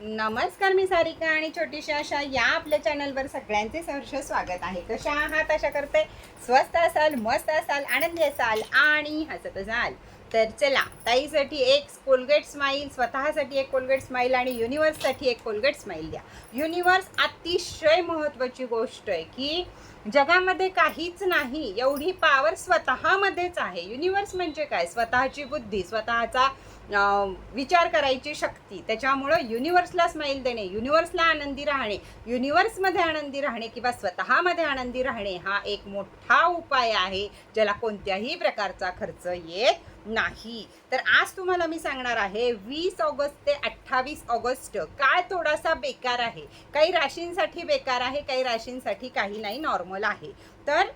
नमस्कार मी सारिका आणि छोटीशी अशा या आपल्या चॅनलवर सगळ्यांचे सहर्ष स्वागत आहे. कशा आहात? आशा करते स्वस्त असाल मस्त असाल आनंदी असाल आणि हसत असाल. तर चला ताईसाठी एक कोलगेट स्माईल स्वतःसाठी एक कोलगेट स्माईल आणि युनिवर्ससाठी एक कोलगेट स्माईल द्या. युनिवर्स अतिशय महत्त्वाची गोष्ट आहे की जगामध्ये काहीच नाही एवढी पावर स्वतःमध्येच आहे. युनिवर्स म्हणजे काय? स्वतःची बुद्धी स्वतःचा विचार करायची शक्ती. त्याच्यामुळं युनिवर्सला स्माईल देणे युनिवर्सला आनंदी राहणे युनिवर्समध्ये आनंदी राहणे किंवा स्वतःमध्ये आनंदी राहणे हा एक मोठा उपाय आहे ज्याला कोणत्याही प्रकारचा खर्च येत नाही. तर आज तुम्हाला मी सांगणार आहे वीस ऑगस्ट ते अठ्ठावीस ऑगस्ट काय थोडासा बेकार आहे. काही राशींसाठी बेकार आहे काही राशींसाठी काही नाही नॉर्मल आहे. तर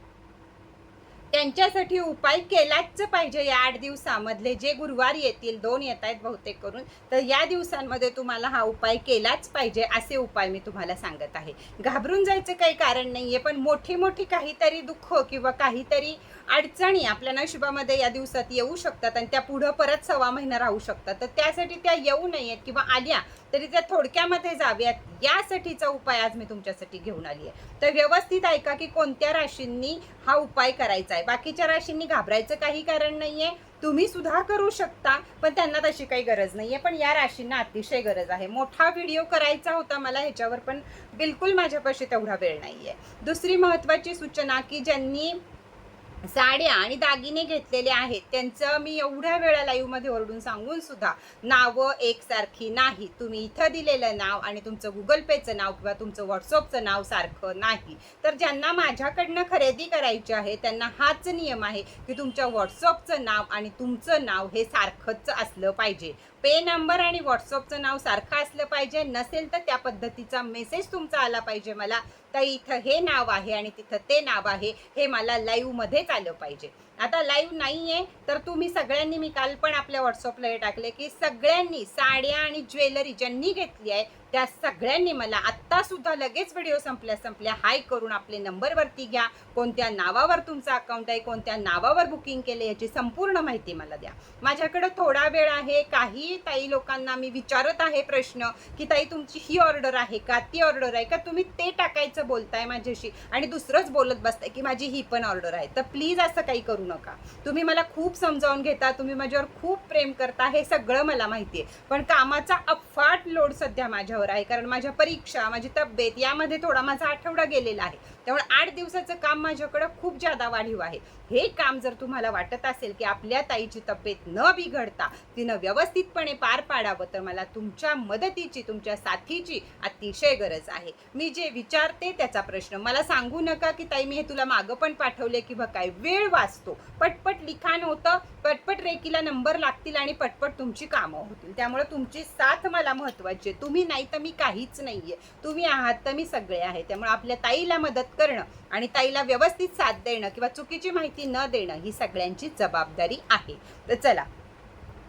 त्यांच्यासाठी उपाय केलाच पाहिजे या आठ दिवसामधले. जे गुरुवार येतील दोन येत आहेत बहुतेक करून. तर या दिवसांमध्ये तुम्हाला हा उपाय केलाच पाहिजे असे उपाय मी तुम्हाला सांगत आहे. घाबरून जायचं काही कारण नाही आहे पण मोठी मोठी काहीतरी दुःख किंवा काहीतरी अडचणी आपल्या नशिबामध्ये या दिवसात येऊ शकतात आणि त्या पुढं परत सव्वा महिना राहू शकतात. तर त्यासाठी त्या येऊ नयेत किंवा आल्या तरी त्या थोडक्यामध्ये जाव्यात यासाठीचा उपाय आज मी तुमच्यासाठी घेऊन आली आहे. तर व्यवस्थित ऐका की कोणत्या राशींनी हा उपाय करायचा आहे. बाकीच्या राशींनी घाबरायचं काही कारण नाही आहे तुम्ही सुद्धा करू शकता पण त्यांना तशी काही गरज नाही आहे पण या राशींना अतिशय गरज आहे. मोठा व्हिडिओ करायचा होता मला ह्याच्यावर पण बिलकुल माझ्यापाशी तेवढा वेळ नाही आहे दुसरी महत्त्वाची सूचना की ज्यांनी साड्या आणि दागिने घेतलेले आहेत. त्यांचं मी एवढ्या वेळा लाईव्हमध्ये ओरडून सांगून सुद्धा नावं एकसारखी नाही. तुम्ही इथं दिलेलं नाव आणि तुमचं गुगल पेचं नाव किंवा तुमचं व्हॉट्सअपचं नाव सारखं नाही. तर ज्यांना माझ्याकडनं खरेदी करायची आहे त्यांना हाच नियम आहे की तुमच्या व्हॉट्सअपचं नाव आणि तुमचं नाव हे सारखंच असलं पाहिजे. पे नंबर आणि व्हॉट्सअपचं नाव सारखं असलं पाहिजे. नसेल तर त्या पद्धतीचा मेसेज तुमचा आला पाहिजे मला. तर इथं हे नाव आहे आणि तिथं ते नाव आहे हे मला लाईव्हमध्येच आलं पाहिजे. आता लाईव्ह नाही आहे तर तुम्ही सगळ्यांनी मी काल पण आपल्या व्हॉट्सअपला हे टाकले की सगळ्यांनी साड्या आणि ज्वेलरी ज्यांनी घेतली आहे त्या सगळ्यांनी मला आत्तासुद्धा लगेच व्हिडिओ संपल्या संपल्या हाय करून आपले नंबरवरती घ्या. कोणत्या नावावर तुमचं अकाउंट आहे कोणत्या नावावर बुकिंग केले याची संपूर्ण माहिती मला द्या. माझ्याकडं थोडा वेळ आहे काही ताई लोकांना मी विचारत आहे प्रश्न की ताई तुमची ही ऑर्डर आहे का? ती ऑर्डर आहे का? तुम्ही ते टाकायचं बोलताय माझ्याशी. आणि दुसरंच बोलत बसताय की माझी ही पण ऑर्डर आहे. तर प्लीज असं काही करू नका. तुम्ही मला खूप समजावून घेता तुम्ही माझ्यावर खूप प्रेम करता हे सगळं मला माहिती आहे पण कामाचा अप अफाट लोड सध्या माझ्यावर आहे कारण माझ्या परीक्षा माझी तब्येत यामध्ये थोडा माझा आठवडा गेलेला आहे. त्यामुळे आठ दिवसाचं काम माझ्याकडं खूप जादा वाढीव आहे. हे काम जर तुम्हाला वाटत असेल की आपल्या ताईची तब्येत न बिघडता तिनं व्यवस्थितपणे पार पाडावं तर मला तुमच्या मदतीची तुमच्या साथीची अतिशय गरज आहे. मी जे विचारते त्याचा प्रश्न. मला सांगू नका की ताई मी हे तुला मागं पण पाठवले किंवा काय वेळ वाचतो. पटपट लिखाण होतं पटपट रेकीला नंबर लागतील आणि पटपट तुमची कामं होतील. त्यामुळे तुमची साथ मला महत्वाची आहे. तुम्ही नाही तर मी काहीच नाही आहे तुम्ही आहात तर मी सगळे आहे. त्यामुळे आपल्या ताईला मदत करणं आणि ताईला व्यवस्थित साथ देणं किंवा चुकीची माहिती न देणं ही सगळ्यांची जबाबदारी आहे. तर चला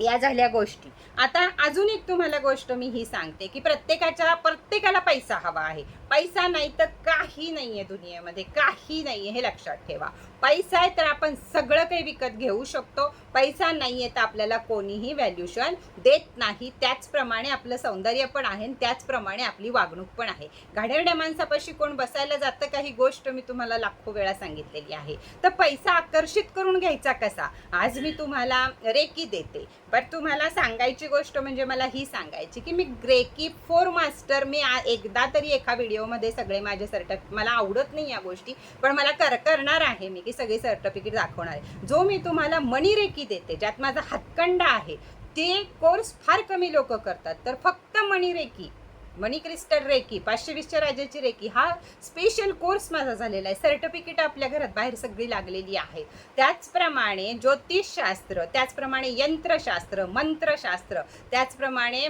या झाल्या गोष्टी. आता अजून एक तुम्हाला गोष्ट मी ही सांगते की प्रत्येकाच्या प्रत्येकाला पैसा हवा आहे. पैसा नाही तर काही नाहीये दुनियेमध्ये काही नाहीये हे लक्षात ठेवा. पैसा आहे तर आपण सगळं काही विकत घेऊ शकतो. पैसा नाहीये तर आपल्याला कोणीही व्हॅल्युशन देत नाही. त्याचप्रमाणे आपलं सौंदर्य पण आहे आणि त्याचप्रमाणे आपली वागणूक पण आहे. गाड्याड्या माणसापाशी कोण बसायला जातं काही गोष्ट मी तुम्हाला लाखो वेळा सांगितलेली आहे. तर पैसा आकर्षित करून घ्यायचा कसा? आज मी तुम्हाला रेकी देते. पण तुम्हाला सांगायची गोष्ट म्हणजे मला ही सांगायची की मी ग्रेकी फोर मास्टर मी एकदा तरी एका व्हिडिओ व्हिडिओमध्ये सगळे माझे सर्टिफिकेट मला आवडत नाही या गोष्टी पण मला कर करणार आहे मी की सगळे सर्टिफिकेट दाखवणार आहे. जो मी तुम्हाला मनी रेकी देते ज्यात माझा हातकंडा आहे ते कोर्स फार कमी लोक करतात. तर फक्त मणी रेकी मणी क्रिस्टल रेकी पाचशे वीसच्या राजाची रेकी हा स्पेशल कोर्स माझा झालेला आहे. सर्टिफिकेट आपल्या घरात बाहेर सगळी लागलेली आहे. त्याचप्रमाणे ज्योतिषशास्त्र त्याचप्रमाणे यंत्रशास्त्र मंत्रशास्त्र त्याचप्रमाणे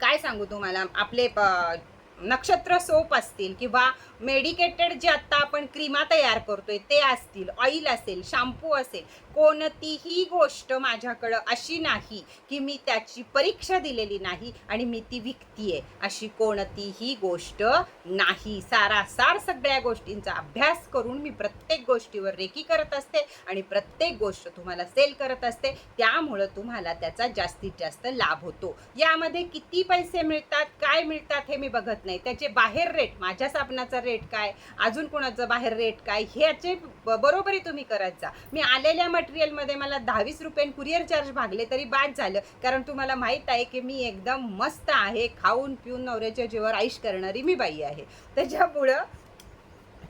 काय सांगू तुम्हाला? आपले प- नक्षत्र सोप असतील किंवा मेडिकेटेड जे आत्ता आपण क्रीमा तयार करतोय ते असतील ऑइल असेल शॅम्पू असेल कोणतीही गोष्ट माझ्याकडं अशी नाही की मी त्याची परीक्षा दिलेली नाही आणि मी ती विकतीये. अशी कोणतीही गोष्ट नाही. सारासार सगळ्या गोष्टींचा अभ्यास करून मी प्रत्येक गोष्टीवर रेकी करत असते आणि प्रत्येक गोष्ट तुम्हाला सेल करत असते. त्यामुळं तुम्हाला त्याचा जास्तीत जास्त लाभ होतो. यामध्ये किती पैसे मिळतात काय मिळतात हे मी बघत नाही. त्याचे बाहेर रेट माझ्या साबणाचा रेट काय? अजून कोणाचं बाहेर रेट काय? ह्याचे बरोबरी तुम्ही करत जा. मी आलेल्या मटेरियलमध्ये मला दहावीस रुपये कुरिअर चार्ज भागले तरी बाद झालं. कारण तुम्हाला माहीत आहे की मी एकदम मस्त आहे. खाऊन पिऊन नवऱ्याच्या जीवावर आईश करणारी मी बाई आहे. त्याच्यामुळं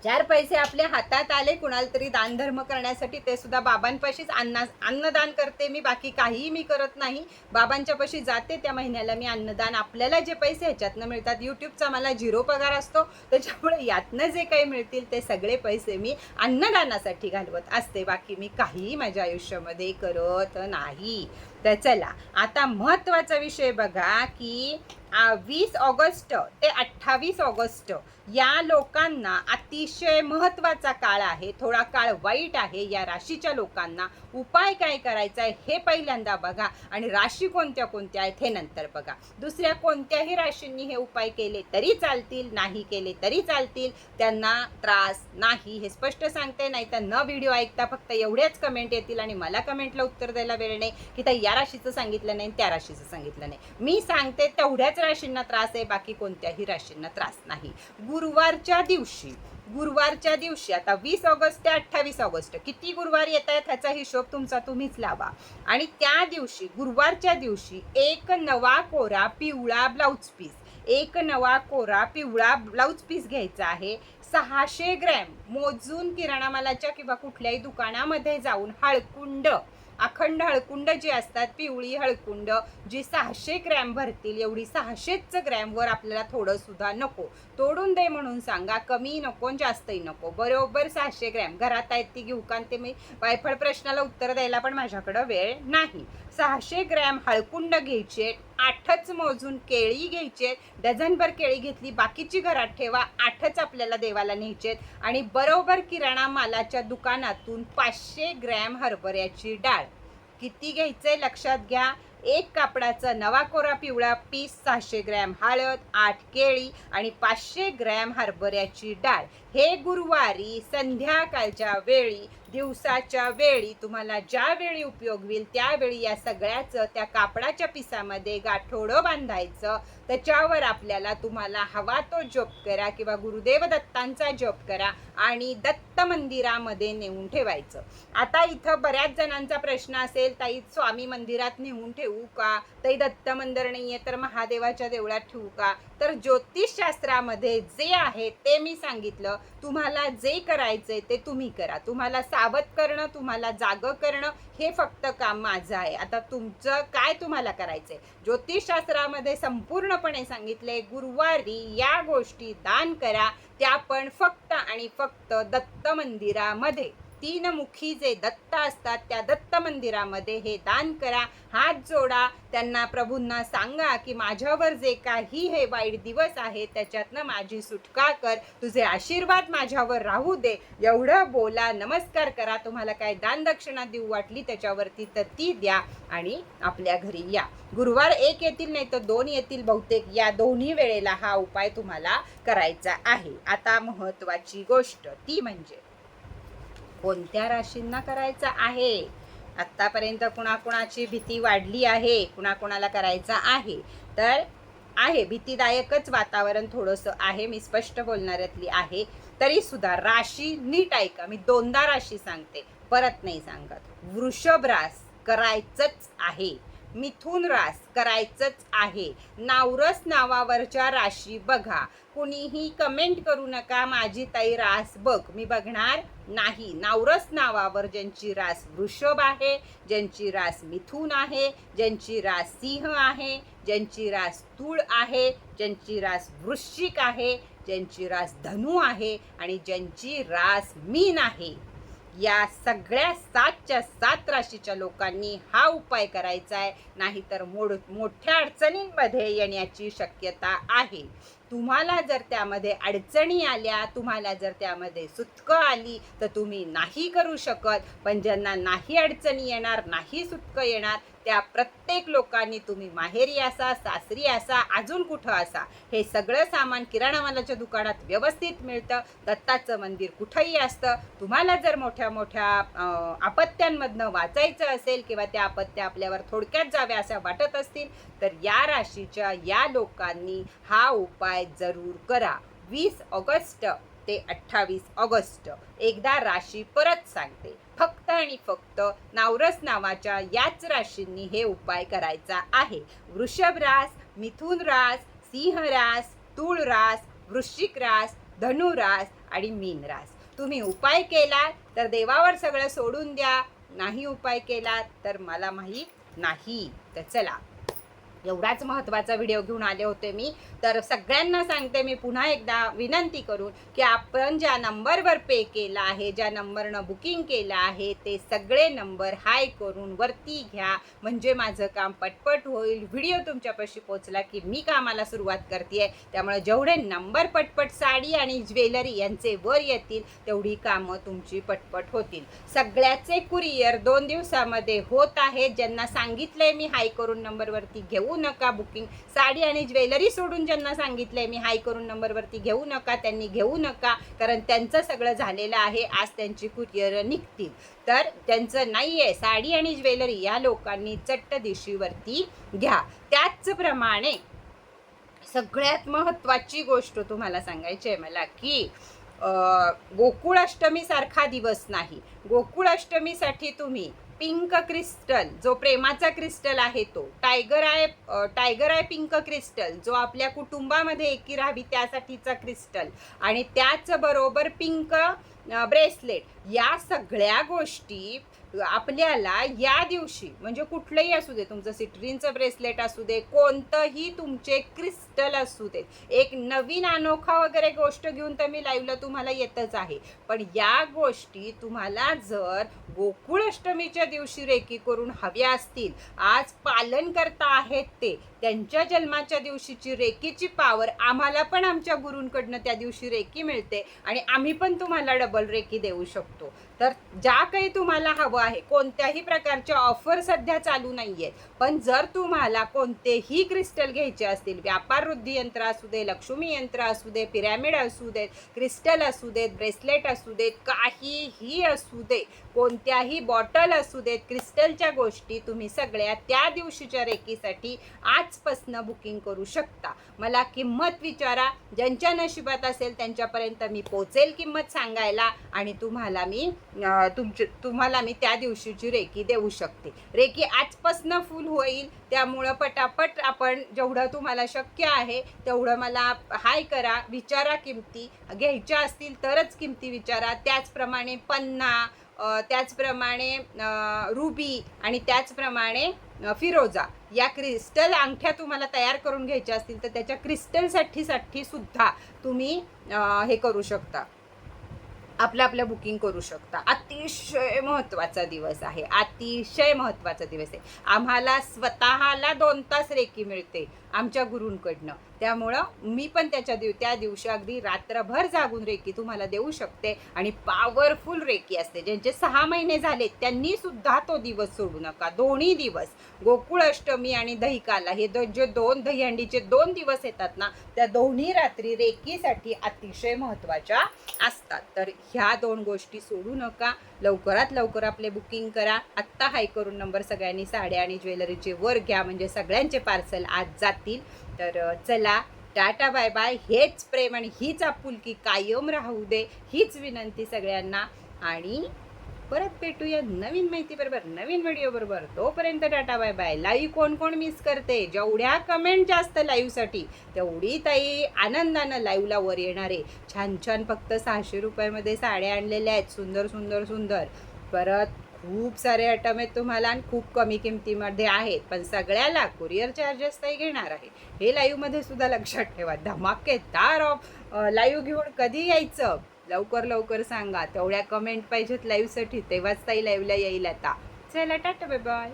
चार पैसे आपल्या हातात आले कुणाला तरी दानधर्म करण्यासाठी ते सुद्धा बाबांपाशीच अन्ना अन्नदान करते मी बाकी काहीही मी करत नाही. बाबांच्या पाशी जाते त्या महिन्याला मी अन्नदान आपल्याला जे पैसे ह्याच्यातनं मिळतात. यूट्यूबचा मला झिरो पगार असतो त्याच्यामुळे यातनं जे काही मिळतील ते सगळे पैसे मी अन्नदानासाठी घालवत असते. बाकी मी काहीही माझ्या आयुष्यामध्ये करत नाही. तर चला आता महत्त्वाचा विषय बघा की वीस ऑगस्ट ते अठ्ठावीस ऑगस्ट या लोकांना अतिशय महत्त्वाचा काळ आहे. थोडा काळ वाईट आहे या राशीच्या लोकांना. उपाय काय करायचा आहे हे पहिल्यांदा बघा आणि राशी कोणत्या कोणत्या आहेत हे नंतर बघा. दुसऱ्या कोणत्याही राशींनी हे उपाय केले तरी चालतील नाही केले तरी चालतील त्यांना त्रास नाही हे स्पष्ट सांगते. नाही तर न व्हिडिओ ऐकता फक्त एवढ्याच कमेंट येतील आणि मला कमेंटला उत्तर द्यायला वेळ नाही. की तर या राशीचं सांगितलं नाही त्या राशीचं सांगितलं नाही. मी सांगते तेवढ्याच राशींना त्रास आहे बाकी कोणत्याही राशींना त्रास नाही. गुरुवारच्या दिवशी गुरुवारच्या दिवशी आता वीस ऑगस्ट ते अठ्ठावीस ऑगस्ट किती गुरुवार येत आहेत ह्याचा हिशोब तुमचा तुम्हीच लावा. आणि त्या दिवशी गुरुवारच्या दिवशी एक नवा कोरा पिवळा ब्लाऊज पीस एक नवा कोरा पिवळा ब्लाऊज पीस घ्यायचा आहे. सहाशे ग्रॅम मोजून किराणा मालाच्या किंवा कुठल्याही दुकानामध्ये जाऊन हळकुंड अखंड हळकुंड जी असतात पिवळी हळकुंड जी सहाशे ग्रॅम भरतील एवढी सहाशेच ग्रॅमवर आपल्याला थोडं सुद्धा नको. तोडून दे म्हणून सांगा कमी नको आणि जास्तही नको. बरोबर सहाशे ग्रॅम. घरात आहेत ती घेऊ कारण ते मी वायफळ प्रश्नाला उत्तर द्यायला पण माझ्याकडं वेळ नाही. सहाशे ग्रॅम हळकुंड घ्यायचे आठच मोजून केळी घ्यायचे डझनभर केळी घेतली बाकीची घरात ठेवा आठच आपल्याला देवाला न्यायचे आणि बरोबर किराणा मालाच्या दुकानातून पाचशे ग्रॅम हरभऱ्याची डाळ. किती घ्यायचंय लक्षात घ्या. एक कापडाचा नवा कोरा पिवळा पीस सहाशे ग्रॅम हळद आठ केळी आणि पाचशे ग्रॅम हरभऱ्याची डाळ. हे गुरुवारी संध्याकाळच्या वेळी दिवसाच्या वेळी तुम्हाला ज्या वेळी उपयोग होईल त्यावेळी या सगळ्याचं त्या कापडाच्या पिसामध्ये गाठोडं बांधायचं. त्याच्यावर आपल्याला तुम्हाला हवा तो जप करा किंवा गुरुदेव दत्तांचा जप करा आणि दत्त मंदिरामध्ये नेऊन ठेवायचं. आता इथं बऱ्याच जणांचा प्रश्न असेल ताई स्वामी मंदिरात नेऊन ठेवू का ताई दत्त मंदिर नाहीये तर महादेवाच्या देवळात ठेवू का तर ज्योतिषशास्त्रामध्ये जे आहे ते मी सांगितलं. तुम्हाला जे करायचंय ते तुम्ही करा. तुम्हाला सावध करणं तुम्हाला जाग करणं हे फक्त काम माझं आहे. आता तुमचं काय तुम्हाला करायचंय? ज्योतिषशास्त्रामध्ये संपूर्णपणे सांगितले गुरुवारी या गोष्टी दान करा. त्या पण फक्त आणि फक्त दत्त मंदिरामध्ये. तीन मुखी जे दत्त असतात त्या दत्त मंदिरामध्ये हे दान करा हात जोडा. त्यांना प्रभूंना सांगा की माझ्यावर जे काही हे वाईट दिवस आहे त्याच्यातनं माझी सुटका कर. तुझे आशीर्वाद माझ्यावर राहू दे. एवढं बोला नमस्कार करा. तुम्हाला काय दान दक्षिणा देऊ वाटली त्याच्यावरती तर ती द्या आणि आपल्या घरी या. गुरुवार एक येतील नाही तर दोन येतील बहुतेक. या दोन्ही वेळेला हा उपाय तुम्हाला करायचा आहे. आता महत्त्वाची गोष्ट ती म्हणजे कोणत्या राशींना करायचा आहे? आत्तापर्यंत कुणाकुणाची भीती वाढली आहे? कुणाकुणाला करायचा आहे? तर आहे भीतीदायकच वातावरण थोडंसं आहे मी स्पष्ट बोलणाऱ्यातली आहे. तरीसुद्धा राशी नीट ऐका मी दोनदा राशी सांगते परत नाही सांगत. वृषभ रास करायचंच आहे. मिथुन रास करायचंच आहे. नावरस नावावरच्या राशी बघा. कुणीही कमेंट करू नका माझी ताई रास बघ. मी बघणार नाही. नावरस नावावर ज्यांची रास वृषभ आहे ज्यांची रास मिथुन आहे ज्यांची रास सिंह आहे ज्यांची रास तूळ आहे ज्यांची रास वृश्चिक आहे ज्यांची रास धनु आहे आणि ज्यांची रास मीन आहे. या सगळ्या सातच्या सात राशीच्या लोकांनी हा उपाय करायचा आहे. नाहीतर मोड मोठ्या अडचणींमध्ये येण्याची शक्यता आहे. तुम्हाला जर त्यामध्ये अडचणी आल्या तुम्हाला जर त्यामध्ये सुटकं आली तर तुम्ही नाही करू शकत. पण ज्यांना नाही अडचणी येणार नाही सुटकं येणार त्या प्रत्येक लोकांनी तुम्ही माहेरी असा सासरी असा अजून कुठं असा हे सगळं सामान किराणा मालाच्या दुकानात व्यवस्थित मिळतं. दत्ताचं मंदिर कुठंही असतं. तुम्हाला जर मोठ्या मोठ्या आपत्त्यांमधनं वाचायचं असेल किंवा त्या आपत्त्या आपल्यावर थोडक्यात जाव्या अशा वाटत असतील तर या राशीच्या या लोकांनी हा उपाय जरूर करा. वीस ऑगस्ट ते अठ्ठावीस ऑगस्ट. एकदा राशी परत सांगते. फक्त आणि फक्त नावरस नावाच्या याच राशींनी हे उपाय करायचा आहे. वृषभ रास मिथुन रास सिंह रास तूळ रास वृश्चिक रास धनुरास आणि मीन रास. तुम्ही उपाय केला तर देवावर सगळं सोडून द्या. नाही उपाय केला तर मला माहीत नाही. तर चला. एवढाच महत्त्वाचा व्हिडिओ घेऊन आले होते मी. तर सगळ्यांना सांगते मी पुन्हा एकदा विनंती करून की आपण ज्या नंबरवर पे केला आहे ज्या नंबरनं बुकिंग केलं आहे ते सगळे नंबर हाय करून वरती घ्या. म्हणजे माझं काम पटपट होईल. व्हिडिओ तुमच्यापाशी पोचला की मी कामाला सुरुवात करते त्यामुळे जेवढे नंबर पटपट साडी आणि ज्वेलरी यांचे वर येतील तेवढी कामं तुमची पटपट होतील. सगळ्याचे कुरिअर दोन दिवसामध्ये होत आहेत. ज्यांना सांगितलंय मी हाय करून नंबरवरती घेऊन नका बुकिंग. साडी आणि ज्वेलरी सोडून ज्यांना सांगितलंय मी हाय करून नंबरवरती घेऊ नका त्यांनी घेऊ नका कारण त्यांचं सगळं झालेलं आहे आज त्यांची कुरिअर निघतील. तर त्यांचं नाही आहे साडी आणि ज्वेलरी या लोकांनी चट्ट दिवशीवरती घ्या. त्याचप्रमाणे सगळ्यात महत्त्वाची गोष्ट तुम्हाला सांगायची आहे मला की गोकुळाष्टमीसारखा दिवस नाही. गोकुळाष्टमीसाठी तुम्ही पिंक क्रिस्टल जो प्रेमाचा क्रिस्टल आहे तो. Tiger eye tiger eye pink crystal जो आपल्या कुटुंबामध्ये एकी राहावी त्यासाठीचा क्रिस्टल. आणि त्याचबरोबर पिंक ब्रेसलेट या सगळ्या गोष्टी आपल्याला या दिवशी म्हणजे कुठलंही असू दे तुमचं सिट्रीनचं ब्रेसलेट असू दे कोणतंही तुमचे क्रिस्टल असू दे. एक नवीन अनोखा वगैरे गोष्ट घेऊन तर मी लाईव्हला तुम्हाला येतच आहे. पण या गोष्टी तुम्हाला जर गोकुळ अष्टमीच्या दिवशी रेकी करून हव्या असतील. आज पालन करता आहेत ते. त्यांच्या जन्माच्या दिवशीची रेकीची पावर आम्हाला पण आमच्या गुरूंकडनं त्या दिवशी रेकी मिळते आणि आम्ही पण तुम्हाला डबल रेकी देऊ शकतो. तर ज्या काही तुम्हाला हवं आहे कोणत्याही प्रकारच्या ऑफर सध्या चालू नाही आहेत पण जर तुम्हाला कोणतेही क्रिस्टल घ्यायचे असतील व्यापार वृद्धी यंत्र असू दे लक्ष्मी यंत्र असू दे पिरॅमिड असू देत क्रिस्टल असू देत ब्रेसलेट असू देत काहीही असू दे कोणत्याही बॉटल असू देत क्रिस्टलच्या गोष्टी तुम्ही सगळ्या त्या दिवशीच्या रेकीसाठी आजपासनं बुकिंग करू शकता. मला किंमत विचारा. ज्यांच्या नशिबात असेल त्यांच्यापर्यंत मी पोचेल किंमत सांगायला आणि तुम्हाला मी अं, तुमची तुम्हाला मी त्या दिवशीची रेकी देऊ शकते. रेकी आजपासनं फुल होईल. त्यामुळं पटापट आपण जेवढं तुम्हाला शक्य आहे तेवढं मला हाय करा. विचारा किमती. घ्यायच्या असतील तरच किमती विचारा. त्याचप्रमाणे पन्ना त्याचप्रमाणे रुबी आणि त्याचप्रमाणे फिरोजा. या क्रिस्टल अंगठ्या तुम्हाला तयार करून घ्यायच्या असतील तर त्याच्या क्रिस्टलसाठीसाठी सुद्धा तुम्ही हे करू शकता. आपलं आपलं बुकिंग करू शकता. अतिशय महत्त्वाचा दिवस आहे. अतिशय महत्त्वाचा दिवस आहे. आम्हाला स्वतःला दोन तास रेकी मिळते आमच्या गुरूंकडनं. त्यामुळं मी पण त्याच्या दिव त्या दिवशी अगदी रात्रभर जागून रेकी तुम्हाला देऊ शकते आणि पॉवरफुल रेकी असते. ज्यांचे सहा महिने झाले त्यांनी सुद्धा तो दिवस सोडू नका. दोन्ही दिवस. गोकुळ अष्टमी आणि दहिकाला हे दो जे दोन दहीहंडीचे दोन दिवस येतात ना त्या दोन्ही रात्री रेकीसाठी अतिशय महत्त्वाच्या असतात. तर ह्या दोन गोष्टी सोडू नका. लवकरात लवकर आपले बुकिंग करा. आत्ता हाय करून नंबर सगळ्यांनी साड्या आणि ज्वेलरीचे वर घ्या. म्हणजे सगळ्यांचे पार्सल आज जातील. तर चला टाटा बाय बाय. हेच प्रेम आणि हीच आपुलकी कायम राहू दे हीच विनंती सगळ्यांना. आणि परत भेटूया नवीन माहिती बरोबर नवीन व्हिडिओ बरोबर तोपर्यंत टाटा बाय बाय. लाईव्ह कोण कोण मिस करते? जेवढ्या कमेंट जास्त लाईव्हसाठी तेवढी ताई आनंदानं लाईव्हला वर येणार आहे. छान छान फक्त सहाशे रुपयामध्ये साड्या आणलेल्या आहेत. सुंदर सुंदर सुंदर. परत खूप सारे आयटम आहेत तुम्हाला आणि खूप कमी किमतीमध्ये आहेत. पण सगळ्याला कुरिअर चार्जेस काही घेणार आहे. हे लाईव्हमध्ये सुद्धा लक्षात ठेवा. धमाकेदार ऑफ लाईव्ह घेऊन कधी यायचं? लवकर लवकर सांगा. तेवढ्या कमेंट पाहिजेत लाईव्हसाठी तेव्हाच ताई लाईव्हला येईल आता. चला टाटा बाय बाय